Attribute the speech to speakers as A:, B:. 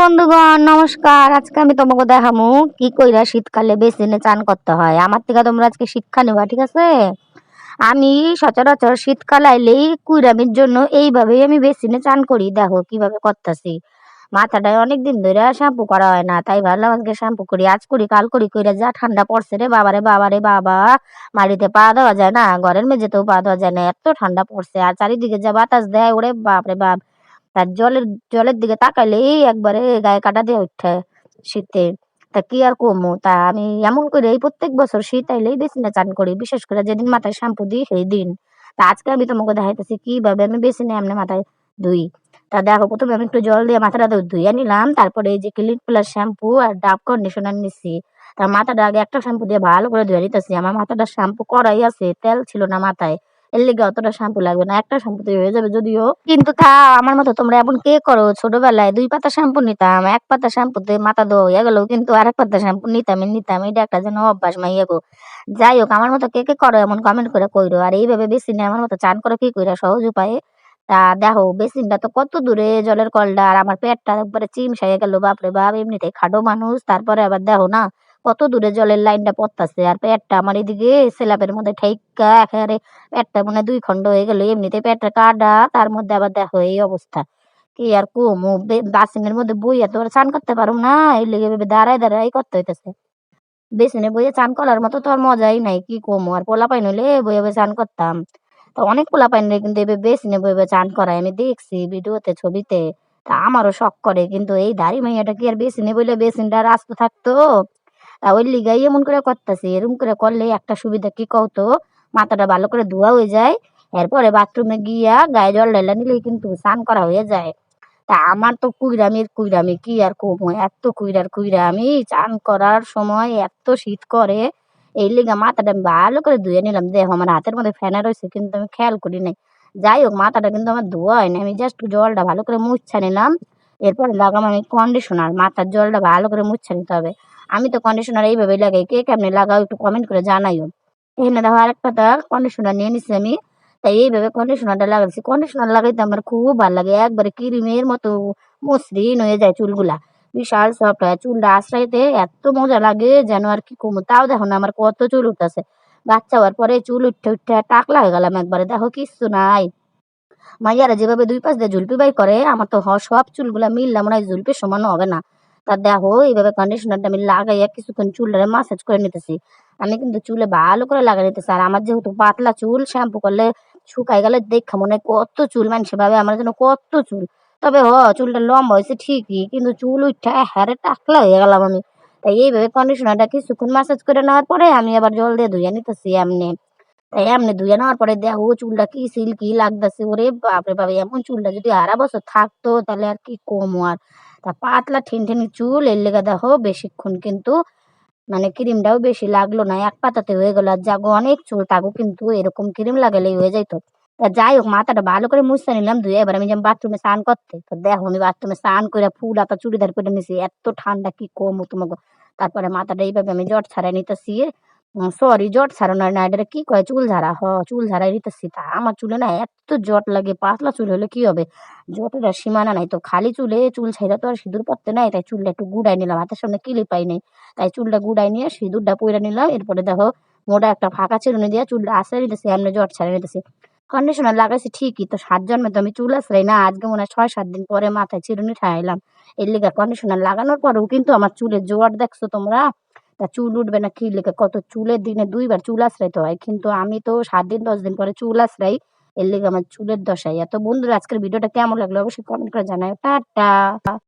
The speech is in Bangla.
A: বন্ধুগণ, নমস্কার। আজকে আমি তোমাকে দেখামু কি কইরা শীতকালে বেসিনে চান করতে হয়। আমার থেকে তোমরা আজকে শিক্ষা নেবা, ঠিক আছে? আমি সচরাচর শীতকাল আইলেই কুইরামির জন্য এইভাবেই আমি বেসিনে চান করি। দেখো কীভাবে করতেছি। মাথাটায় অনেক দিন ধরে শ্যাম্পু করা হয় না, তাই ভাবলাম আজকে শ্যাম্পু করি। আজ করি, কাল করি কইরা যা ঠান্ডা পড়ছে রে বাবারে বাবারে, বাবা। মাটিতে পা দেওয়া যায় না, ঘরের মেঝেতেও পা দেওয়া যায় না, এত ঠান্ডা পড়ছে। আর চারিদিকে যা বাতাস দেয়, ওরে বাপরে বাপ। তার জলের জলের দিকে তাকাইলেই একবারে গায়ে কাটা দিয়ে উঠে শীতে। তা কি আর কমু? তা আমি এমন করে এই প্রত্যেক বছর শীত আইলেই বেসিনে চান করি, বিশেষ করে যেদিন মাথায় শ্যাম্পু দিই সেই দিন। তা আজকে আমি তোমাকে দেখাইতেছি কীভাবে আমি বেসিনে এমনি মাথায় ধুই তা দেখো, প্রথমে আমি একটু জল দিয়ে মাথাটা ধুইয়া নিলাম, তারপরে এই যে ক্লিন প্লাস শ্যাম্পু আর ডাব কন্ডিশনার নিছি। তা মাথাটা আগে একটা শ্যাম্পু দিয়ে ভালো করে ধুয়ে নিতেছি, আমার মাথাটা শ্যাম্পু করাই আছে, তেল ছিল না মাথায়। এর লেগে অতটা শ্যাম্পু লাগবে না, একটা শ্যাম্পুতে হয়ে যাবে যদিও। কিন্তু তা আমার মতো তোমরা এমন কে করো? ছোটবেলায় দুই পাতা শ্যাম্পু নিতাম, এক পাতা শ্যাম্পুতে মাথা ধোয়া গেল, কিন্তু আরেক পাতা শ্যাম্পু নিতাম এটা একটা যেন অভ্যাস মাইয়া গো। যাই হোক, আমার মতো কে কে করো এমন কমেন্ট করে কইরো, আর এইভাবে বেশি নেই আমার মতো চান করে কি কইরা সহজ উপায়ে? তা দেখো বেসিনটা তো কত দূরে, জলের কলটা আর আমার পেটটা একবারে চিমসাইয়া গেল, বাপরে বাপ এমনিতে খাটো মানুষ, তারপরে আবার দেখো না কত দূরে জলের লাইনটা পড়তেছে, আর পেটটা আমার এদিকে সেলাপের মধ্যে ঠেকা একেবারে পেটটা মনে দুই খণ্ড হয়ে গেল, এমনিতে পেটটা কাটা, তার মধ্যে আবার দেখো এই অবস্থা। কি আর কমু বাসিনের মধ্যে বইয়া তো চান করতে পারুম না, এই লেগে ভেবে দাঁড়ায় দাঁড়াই করতে হইতেছে। বেসিনে বইয়ে চান করার মতো তো আর মজাই নাই, কি কমু, আর পোলা পাইন হইলে বইয়ে বইয়ে চান করতাম। তো অনেক পোলা পাইন কিন্তু এবার বেসিনে বইয়ে চান করায়, আমি দেখছি ভিডিওতে, ছবিতে। তা আমারও শখ করে, কিন্তু এই দাড়ি মাইয়াটা কি আর বেসিনে বইলে বেসিনটা রাস্ত থাকতো? তা ওই লিগাই এমন করে করতেছি এরকম করে করলে একটা সুবিধা কি কওতো? মাথাটা ভালো করে ধোয়া হয়ে যায়, এরপরে বাথরুমে গিয়া গায়ে জল ঢাইলা নিলেই কিন্তু স্নান করা হয়ে যায়। তা আমার তো কুইরামির কুইরামি, কি আর কমু? এত কুইরার কুইরা আমি চান করার সময় এত শীত করে, এই লিগা মাথাটা আমি ভালো করে ধুয়ে নিলাম। দেখো, আমার হাতের মধ্যে ফেনা রয়েছে কিন্তু আমি খেয়াল করি নাই। যাই হোক, মাথাটা কিন্তু আমার ধোয়া হয়নি আমি জাস্ট জলটা ভালো করে মুছা নিলাম, এরপরে লাগাম আমি কন্ডিশনার মাথার জলটা ভালো করে মুছা নিতে হবে। আমি তো কন্ডিশনার এইভাবে লাগাই। কে কেমনে লাগাও একটু কমেন্ট করে জানাইও। এখানে দেখো আরেক পাতা কন্ডিশনার নিয়ে নিচ্ছি আমি। তাই এইভাবে কন্ডিশনারটা লাগাচ্ছি কন্ডিশনার লাগাইতে আমার খুব ভালো লাগে। একবারে ক্রিমের মতো মসৃণ হয়ে যায় চুলগুলা। বিশাল সফট হয়। চুলটা আশ্রাইতে এত মজা লাগে যেন আর কি কমু। তাও দেখো না আমার কত চুল উঠতেছে। বাচ্চা হওয়ার পরে চুল উঠতে উঠতে টাকলা হয়ে গেলাম একবারে। দেখো কিচ্ছু নাই। মাইয়ারা যেভাবে দুই পাশ দিয়ে ঝুলপি বাই করে, আমার তো সব চুলগুলা মিললাম মনে হয় ঝুলপির সমান হবে না। তা দেখো, এইভাবে কন্ডিশনারটা আমি লাগাইয়া কিছুক্ষণ চুলটা মাসাজ করে নিতেছি। আমি কিন্তু চুলে ভালো করে লাগাই নিতেছি। আর আমার যেহেতু পাতলা চুল শ্যাম্পু করলে শুকাই গেলে দেখা মনে কত চুল মানুষে ভাবে আমার জন্য কত চুল। তবে হ, চুলটা লম্বা হয়েছে ঠিকই, কিন্তু চুল উঠা হ্যারে টাকলা হয়ে গেলাম আমি। তাই এইভাবে কন্ডিশনারটা কিছুক্ষণ মাসাজ করে নেওয়ার পরে আমি আবার জল দিয়ে ধুয়ে নিতেছি এমনি। তাই এমনি ধুয়ে নেওয়ার পরে দেখো, চুলটা কি সিল্কি লাগতেছে। ওরে বাপরে বাপ, এমন চুলটা যদি আড়া বছর থাকতো তাহলে আর কি কম আর। তা পাতলা, ঠেনঠেনি চুল, এর লেগে দেখো বেশিক্ষণ কিন্তু মানে ক্রিমটাও বেশি লাগল না, এক পাতাতে হয়ে গেল। আর যাগো অনেক চুল তাগো কিন্তু এরকম ক্রিম লাগালেই হয়ে যাইতো। তা যাই হোক, মাথাটা ভালো করে মুছে নিলাম ধুয়ে, এবার আমি যেমন বাথরুমে স্নান করতে। তো দেখো, আমি বাথরুমে স্নান করে ফুল আতা চুড়িদার করে নিছি, এত ঠান্ডা, কি কম তোমাকে তারপরে মাথাটা এইভাবে আমি জট ছাড়াই নিতেছি। সরি জট ছাড়ানো না। এটা কি কয়? চুল ঝাড়া, হ, চুল নিতেছি তা। আমার চুলে না এত জট লাগে, পাতলা চুল হলে কি হবে? জটের আর সীমানা নাই তো। খালি চুলে চুল ছাইরা তো আর সিঁদুর পড়তে নাই। তাই চুলটা একটু গুড়াই নিলাম। হাতের সামনে কিলি পাই নাই। তাই চুলটা গুড়াই নিয়ে সিঁদুরটা পইরা নিলাম। এরপরে দেখো, মোটা একটা ফাঁকা চিরুনি দিয়ে চুলটা আশ্রয় নিতেছি এমনি জট ছাড়াই নিতেছি কন্ডিশনার লাগাইছি ঠিকই, তো সাত জন্মে তো আমি চুল আশ্রয় না। আজকে মনে হয় ছয়, সাত দিন পরে মাথায় চিরুনি ঠাইলাম। এর লিগা কন্ডিশনার লাগানোর পরেও কিন্তু আমার চুলের জোয়ার দেখছ তোমরা? তা চুল উঠবে না কি লেখা কত চুলের দিনে দুইবার চুল আশ্রাইতে হয়, কিন্তু আমি তো সাত দিন, দশ দিন পরে চুল আশ্রাই, এর লেগে আমার চুলের দশাই। এত বন্ধুরা, আজকের ভিডিওটা কেমন লাগল অবশ্যই কমেন্ট করে জানাই টাটা!